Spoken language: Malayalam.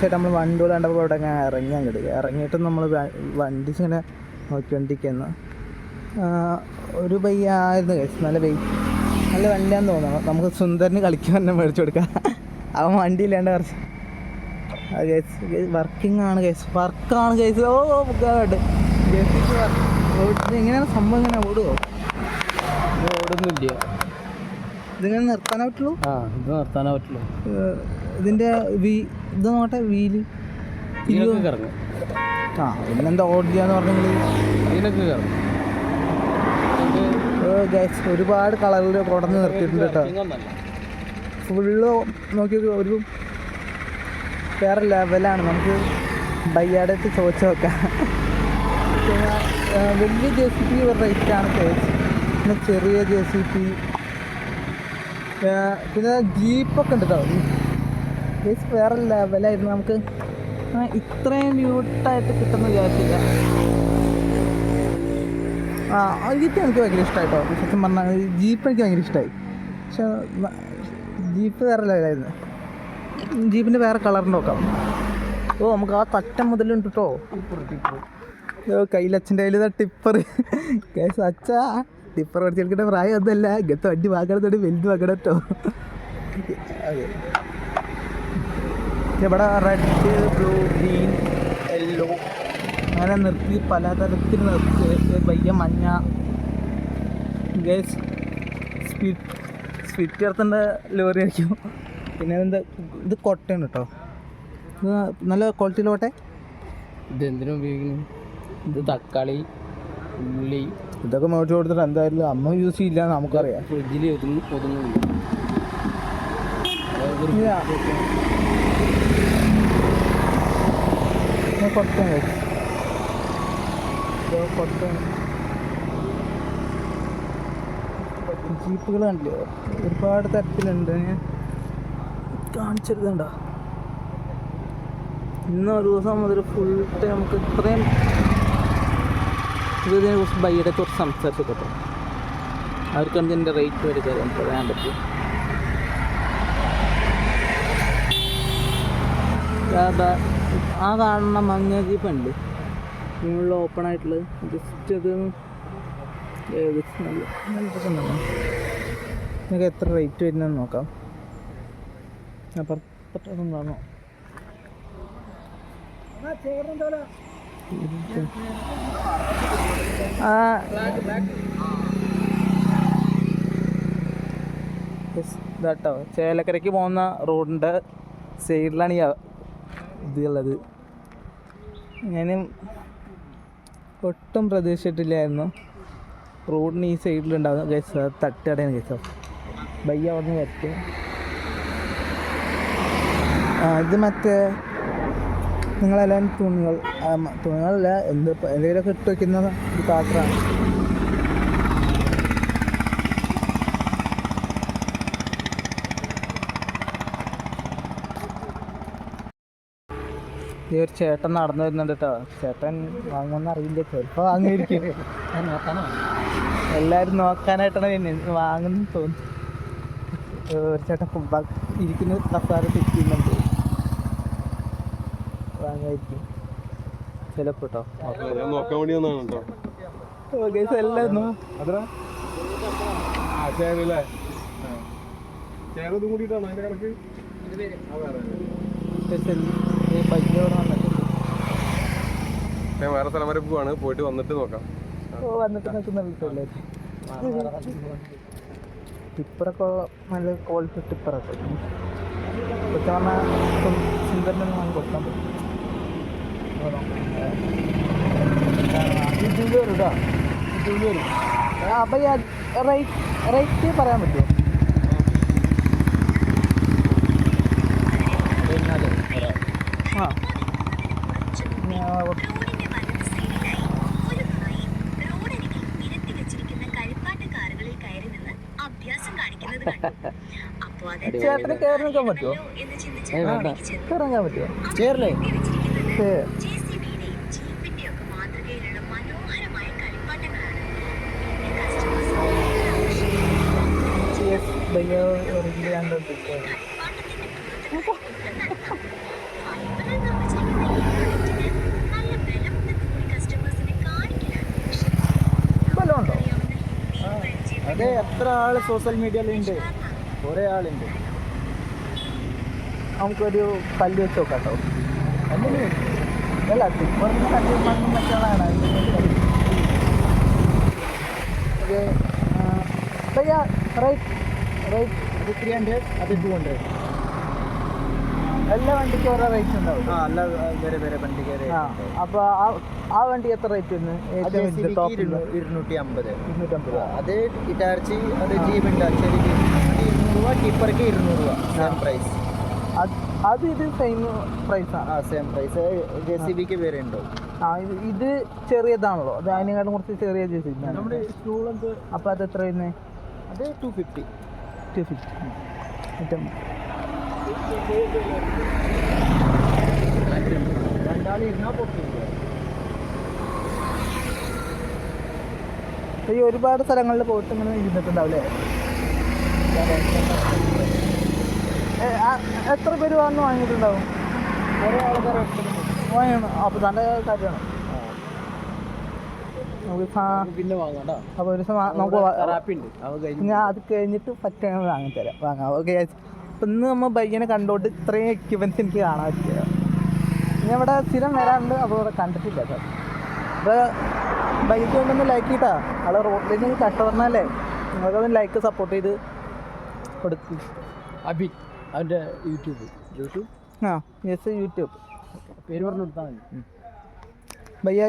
ചേട്ടാ നമ്മൾ വണ്ടി കണ്ടപ്പോൾ ഇവിടെ അങ്ങനെ ഇറങ്ങി അങ്ങോട്ട് ഇറങ്ങിയിട്ട് നമ്മൾ വണ്ടി ഇങ്ങനെ നോക്കിക്കൊണ്ടിരിക്കുന്നു ഒരു ബൈയായിരുന്നു കഴിച്ചു നല്ല ബൈ നല്ല വണ്ടിയാന്ന് തോന്നുന്നു. നമുക്ക് സുന്ദരന് കളിക്കാൻ തന്നെ മേടിച്ചു കൊടുക്കാം. അവൻ വണ്ടി ഇല്ലാണ്ട് കുറച്ച് വർക്കിംഗ് ആണ് കേസ് വർക്കാണ് കേസ് ഓ ഗാഡ് എങ്ങനെയാണ് സംഭവം ഇങ്ങനെ ഓടുമോ ഓടുന്നില്ല. ഇതിങ്ങനെ നിർത്താനേ പറ്റുള്ളൂ? ആ ഇത് നിർത്താനേ പറ്റുള്ളൂ. ഇതിന്റെ വീ ഇത് നോട്ടെ വീൽ. കറങ്ങും. ആ പിന്നെന്താ പറഞ്ഞെങ്കിൽ ഇതിനൊക്കെ കറങ്ങും. ഗൈസ് ഒരുപാട് കളറിൽ കുടഞ്ഞ് നിർത്തിയിട്ടുണ്ട് കേട്ടോ. ഫുള്ള് നോക്കി ഒരു വേറെ ലെവലാണ് നമുക്ക് ബയ്യാടത്ത് ചോദിച്ചു നോക്കാം. വലിയ ജെ സി പി റേറ്റാണ് പിന്നെ ചെറിയ ജെ സി പി. പിന്നെ ജീപ്പൊക്കെ ഉണ്ട് കേട്ടോ. കേസ് വേറെ ലെവലായിരുന്നു നമുക്ക് ഇത്രയും മ്യൂട്ടായിട്ട് കിട്ടുന്ന വിചാരിച്ചില്ല. ആ ഇത് എനിക്ക് ഭയങ്കര ഇഷ്ടമായിട്ടോ സത്യം പറഞ്ഞാൽ ജീപ്പ് എനിക്ക് ഭയങ്കര ഇഷ്ടമായി പക്ഷെ ജീപ്പ് വേറെ ലെവലായിരുന്നു ജീപ്പിന്റെ വേറെ കളർ നോക്കാം. ഓ നമുക്ക് ആ തറ്റം മുതലുണ്ട് കേട്ടോ കയ്യിലച്ഛന്റെ കയ്യിൽ ടിപ്പർ കേസ് അച്ഛാ ടിപ്പർ പഠിച്ചെടുക്കേണ്ട പ്രായം ഒന്നുമല്ല ഇങ്ങനത്തെ വണ്ടി വാങ്ങണത്തോട് വലുത് വാങ്ങണം കേട്ടോ ഇവിടെ റെഡ് ബ്ലൂ ഗ്രീൻ യെല്ലോ അങ്ങനെ നിർത്തി പലതരത്തിൽ നിർത്തി. വയ്യ മഞ്ഞ. ഗേസ് സ്പിറ്റ് സ്പിറ്റ് ചേർത്തേണ്ട ലോറി ആയിരിക്കും. പിന്നെ എന്താ? ഇത് കൊട്ടയാണ് കേട്ടോ ഇത് നല്ല ക്വാളിറ്റിയിൽ കോട്ടെ? ഇത് എന്തിനും ഉപയോഗിക്കുന്നു ഇത് തക്കാളി ഉള്ളി. ഇതൊക്കെ മേടിച്ച് കൊടുത്തിട്ട് എന്തായാലും അമ്മ യൂസ് ചെയ്യില്ല നമുക്കറിയാം. ഫ്രിഡ്ജിൽ ഒതുങ്ങി ഒതുങ്ങുന്നു ഇത് കൊട്ടയാണ് ജീപ്പുകൾ കണ്ടില്ലേ ഒരുപാട് തരത്തിലുണ്ട്. കാണിച്ചെടുക്കണ്ട. ഇന്ന് ഒരു ദിവസം മുതൽ ഫുൾ ടൈം നമുക്ക് ഇത്രയും ഇതിനെ കുറിച്ച് ബൈയുടെ കുറിച്ച് സംസാരിച്ചു കേട്ടോ അവർക്ക് എന്തിന്റെ റേറ്റ് വരെ പറയാൻ പറ്റും? ആ കാണുന്ന മഞ്ഞ ജീപ്പ് ഉണ്ട് മുകളിൽ ഓപ്പൺ ആയിട്ടുള്ളത്. ജസ്റ്റ് അത് നിങ്ങൾക്ക് എത്ര റേറ്റ് വരുന്നതെന്ന് നോക്കാം. അപ്പുറത്തും കാണോ ഇതാട്ടോ. ചേലക്കരയ്ക്ക് പോകുന്ന റോഡിന്റെ സൈഡിലാണ് ഈ ഇതുള്ളത്. ഞാൻ ഒട്ടും പ്രതീക്ഷിച്ചിട്ടില്ലായിരുന്നു. റോഡിന് ഈ സൈഡിലുണ്ടാകുന്ന കേസ് തട്ടുകടയാണ് കേസ് ബയ്യ അവിടെ നിന്ന് വരട്ടെ ഇത് മറ്റേ നിങ്ങളെല്ലാം തുണികൾ തുണികളല്ല എന്ത് എന്തെങ്കിലുമൊക്കെ ഇട്ട് വയ്ക്കുന്ന പാത്രമാണ്. ഈ ഒരു ചേട്ടൻ നടന്നു വരുന്നുണ്ട് കേട്ടോ ചേട്ടൻ വാങ്ങുമെന്ന് അറിയില്ല. ചിലപ്പോൾ വാങ്ങിയിരിക്കും. എല്ലാവരും നോക്കാനായിട്ടാണ് എന്നെ വാങ്ങുന്നു തോന്നുന്നു. ഒരു ചേട്ടൻ ഫുട്ബോൾ ഇരിക്കുന്ന കസാര തിരിക്കുന്നുണ്ട് വാങ്ങായിരിക്കും. ചിലപ്പോ കേട്ടോ നോക്കാൻ വേണ്ടി വന്നതാണ് കേട്ടോ ഗൈസ് എല്ലാം നോ ആ ചേരല്ലേ? ചേരതും കൂടിയിട്ടാണ് അതിന്റെ കണക്ക് ആ, വേറെ. ബൈക്കിലൂടെ വന്നിട്ടുണ്ട് ഞാൻ വേറെ സ്ഥലം വരെ പോവാണ്. പോയിട്ട് വന്നിട്ട് നോക്കാം. ഓ വന്നിട്ട് ടിപ്പറൊക്കെ നല്ല ക്വാളിറ്റി ടിപ്പറൊക്കെ. കൊച്ചു പറഞ്ഞാൽ സുന്ദരനൊന്നും നമുക്ക് കൊടുക്കാൻ പറ്റും ഇതിൽ വരും കേട്ടോ ഇതിൽ വരും അപ്പം റേറ്റ് റേറ്റ് പറയാൻ പറ്റുമോ? ചേട്ടന് കയറി നിൽക്കാൻ പറ്റുമോ കയറാൻ പറ്റുമോ ഉണ്ടോ? അതെ എത്ര ആൾ സോഷ്യൽ മീഡിയയിലുണ്ട് കുറേ ആളുണ്ട് നമുക്കൊരു പല്ല് വെച്ച് നോക്കാം കേട്ടോ അല്ല മണ്ണും മറ്റാളാണ് ഭയ്യ റൈറ്റ് റൈറ്റ് അത് ത്രീ ഹൺഡ്രഡ് അത് ടു ഹൺഡ്രഡ് എല്ലാ വണ്ടിക്കും ഓരോ റേറ്റ് ഉണ്ടാവും. അല്ല വേറെ വേറെ വണ്ടിക്ക് ആ വണ്ടി എത്ര റേറ്റ് ഇരുന്നൂറ്റി അമ്പത്. ഇരുന്നൂറ്റമ്പത്. രൂപ അത് ഇറ്റാർച്ചി അത് ജീപ്പ് ഇരുന്നൂറ് രൂപ ടിപ്പർക്ക് ഇരുന്നൂറ് രൂപ. സെയിം പ്രൈസ് അത് ഇത് സെയിം പ്രൈസാണ് ആ. സെയിം പ്രൈസ് ജെ സി ബിക്ക് വേറെ ഉണ്ടോ ആ. ഇത് ഇത് ചെറിയതാണല്ലോ. അത് അതിനെക്കാളും കുറച്ച് ചെറിയ ജെ സി ബി അപ്പോൾ അത് എത്ര വരുന്നത് അത് ടു ഫിഫ്റ്റി ടു ഫിഫ്റ്റി ഇരുന്നാൽ പൊട്ടില്ല ഈ ഒരുപാട് സ്ഥലങ്ങളിൽ പോയിട്ട് ഇങ്ങനെ ഇരുന്നിട്ടുണ്ടാവില്ലേ? എത്ര പേര് വന്ന് വാങ്ങിയിട്ടുണ്ടാവും? വാങ്ങണം അപ്പോൾ നല്ല കാര്യമാണ്. പിന്നെ വാങ്ങാട്ടോ അപ്പോൾ ഒരു ദിവസം നമുക്ക് ഞാൻ അത് കഴിഞ്ഞിട്ട് പറ്റുകയാണെങ്കിൽ വാങ്ങിത്തരാം വാങ്ങാം ഓക്കെ അപ്പം ഇന്ന് നമ്മൾ ബൈക്കിനെ കണ്ടോണ്ട് ഇത്രയും എക്യുപ്മെന്റ്സ് എനിക്ക് കാണാൻ പറ്റില്ല ഞാൻ ഇവിടെ സ്ഥിരം വരാറുണ്ട്. അപ്പോൾ ഇവിടെ കണ്ടിട്ടില്ല സാർ അപ്പോൾ ബൈക്ക് കൊണ്ടൊന്ന് ലൈക്ക് ചെയ്താ അവിടെ റോഡിൽ നിന്ന് കഷ്ടപ്പെടണല്ലേ നിങ്ങൾക്കൊന്ന് ലൈക്ക് സപ്പോർട്ട് ചെയ്ത് കൊടുക്കും അബി അവന്റെ യൂട്യൂബ്. യൂട്യൂബ്? ആ യെസ് യൂട്യൂബ്. പേര് പറഞ്ഞു കൊടുത്താൽ മതി. ഭയ്യ